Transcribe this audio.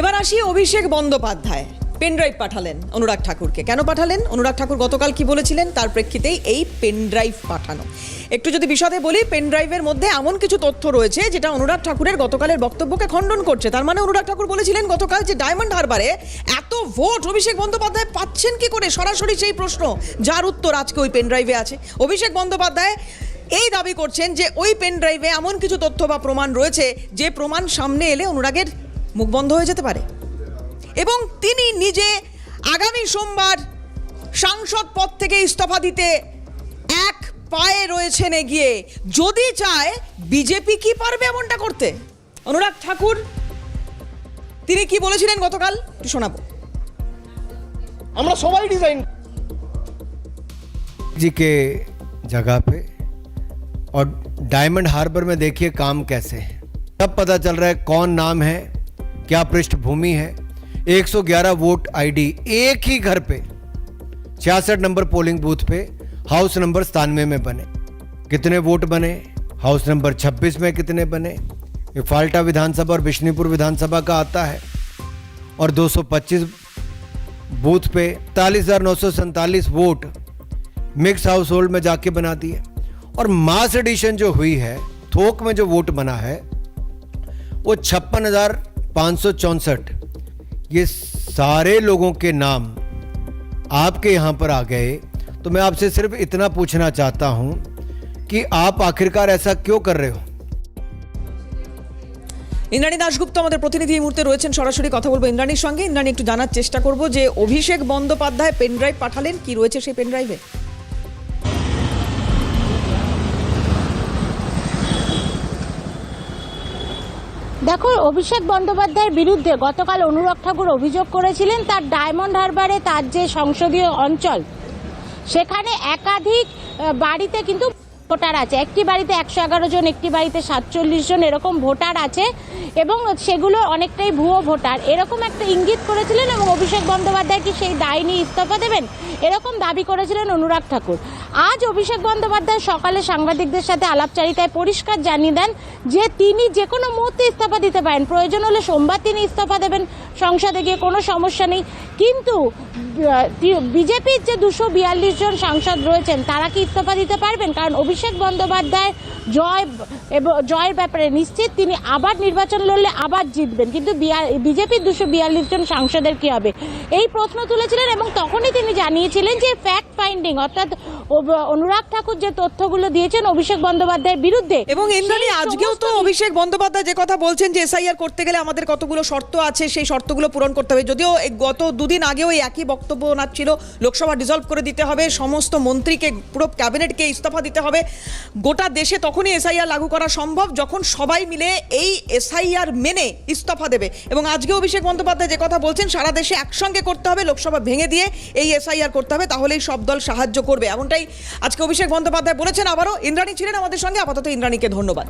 এবার আসি অভিষেক বন্দ্যোপাধ্যায়। পেনড্রাইভ পাঠালেন অনুরাগ ঠাকুরকে। কেন পাঠালেন? অনুরাগ ঠাকুর গতকাল কি বলেছিলেন? তার প্রেক্ষিতেই এই পেনড্রাইভ পাঠানো। একটু যদি বিশদে বলি পেনড্রাইভের মধ্যে এমন কিছু তথ্য রয়েছে, যেটা অনুরাগ ঠাকুরের গতকালের বক্তব্যকে খণ্ডন করছে। তার মানে অনুরাগ ঠাকুর বলেছিলেন গতকাল যে ডায়মন্ড হারবারে এত ভোট অভিষেক বন্দ্যোপাধ্যায় পাচ্ছেন কি করে? সরাসরি সেই প্রশ্ন, যার উত্তর আজকে ওই পেনড্রাইভে আছে। অভিষেক বন্দ্যোপাধ্যায় এই দাবি করছেন যে ওই পেনড্রাইভে এমন কিছু তথ্য বা প্রমাণ রয়েছে, যে প্রমাণ সামনে এলে অনুরাগের মুখ বন্ধ হয়ে যেতে পারে এবং তিনি নিজে আগামী সোমবার সাংসদ পদ থেকে ইস্তফা দিতে এক পায়ে রয়েছেন এগিয়ে যদি চায় বিজেপি কি পারবে এমনটা করতে অনুরাগ ঠাকুর তিনি কি বলেছিলেন গতকাল একটু শোনাবো আমরা সবাই ডিজাইন जी के जगह पे और डायमंड हार्बर में देखिए काम कैसे है तब पता चल रहा है कौन नाम है क्या पृष्ठभूमि है? 111 वोट आईडी एक ही घर पे। छियासठ नंबर पोलिंग बूथ पे, हाउस नंबर सतानवे में बने। कितने वोट बने? हाउस नंबर 26 में कितने बने? ये फाल्टा विधानसभा और बिश्नीपुर विधानसभा का आता है। और 225 बूथ पे इकतालीस वोट मिक्स हाउस होल्ड में जाके बना दिए। और मास एडिशन जो हुई है, थोक में जो वोट बना है, वो छप्पन हज़ार पाँच सौ चौंसठ ये सारे लोगों के नाम आपके यहाँ पर आ गए तो मैं आपसे सिर्फ इतना पूछना चाहता हूँ कि आप आखिरकार ऐसा क्यों कर रहे हो ইন্দ্রাণী দাশগুপ্ত আমাদের প্রতিনিধি এই মুহূর্তে রয়েছেন সরাসরি কথা বলবো ইন্দ্রাণীর সঙ্গে ইন্দ্রাণী একটু জানার চেষ্টা করব যে অভিষেক বন্দ্যোপাধ্যায় পেনড্রাইভ পাঠালেন কি রয়েছে সেই পেনড্রাইভে দেখো, অভিষেক বন্দ্যোপাধ্যায়ের বিরুদ্ধে গতকাল অনুরাগ ঠাকুর অভিযোগ করেছিলেন, তার ডায়মন্ড হারবারে তার যে সংসদীয় অঞ্চল, সেখানে একাধিক বাড়িতে কিন্তু ভোটার আছে। একটি বাড়িতে একশো এগারো জন, একটি বাড়িতে সাতচল্লিশ জন এরকম ভোটার আছে এবং সেগুলো অনেকটাই ভুয়ো ভোটার। এরকম একটা ইঙ্গিত করেছিলেন এবং অভিষেক বন্দ্যোপাধ্যায় কি সেই দায় নিয়ে ইস্তফা দেবেন? এরকম দাবি করেছিলেন অনুরাগ ঠাকুর। আজ অভিষেক বন্দ্যোপাধ্যায় সকালে সাংবাদিকদের সাথে আলাপচারিতায় পরিষ্কার জানিয়ে দেন যে তিনি যে কোনো মুহূর্তে ইস্তফা দিতে পারেন। প্রয়োজন হলে সোমবার তিনি ইস্তফা দেবেন। সংসদে গিয়ে কোনো সমস্যা নেই। কিন্তু বিজেপির যে দুশো বিয়াল্লিশ জন সাংসদ রয়েছেন, তারা কি ইস্তফা দিতে পারবেন? কারণ অভিষেক বন্দ্যোপাধ্যায় জয় এবং জয়ের ব্যাপারে নিশ্চিত তিনি আবার নির্বাচন লড়লে আবার জিতবেন। কিন্তু বিজেপির দুশো বিয়াল্লিশ জন সাংসদের কি হবে? এই প্রশ্ন তুলেছিলেন এবং তখনই তিনি জানিয়েছিলেন যে ফ্যাক্ট ফাইন্ডিং অর্থাৎ অনুরাগ ঠাকুর যে তথ্যগুলো দিয়েছেন অভিষেক বন্দ্যোপাধ্যায়ের বিরুদ্ধে এবং সেই আজকেও তো অভিষেক বন্দ্যোপাধ্যায় যে কথা বলছেন যে এসআইআর করতে গেলে আমাদের কতগুলো শর্ত আছে সেই শর্তগুলো পূরণ করতে হবে। যদিও গত দুদিন আগেও এই একই বক্তব্য ওনার ছিল লোকসভা ডিজলভ করে দিতে হবে সমস্ত মন্ত্রীকে পুরো ক্যাবিনেটকে ইস্তফা দিতে হবে। গোটা দেশে তখনই এসআইআর লাগু করা সম্ভব যখন সবাই মিলে এই এসআইআর মেনে ইস্তফা দেবে। এবং আজকে অভিষেক বন্দ্যোপাধ্যায় যে কথা বলছেন, সারা দেশে একসঙ্গে করতে হবে, লোকসভা ভেঙে দিয়ে এই এসআইআর করতে হবে, তাহলেই সব দল সাহায্য করবে। এমনটাই আজকে অভিষেক বন্দ্যোপাধ্যায় বলেছেন আবারও। ইন্দ্রাণী ছিলেন আমাদের সঙ্গে। আপাতত ইন্দ্রাণীকে ধন্যবাদ।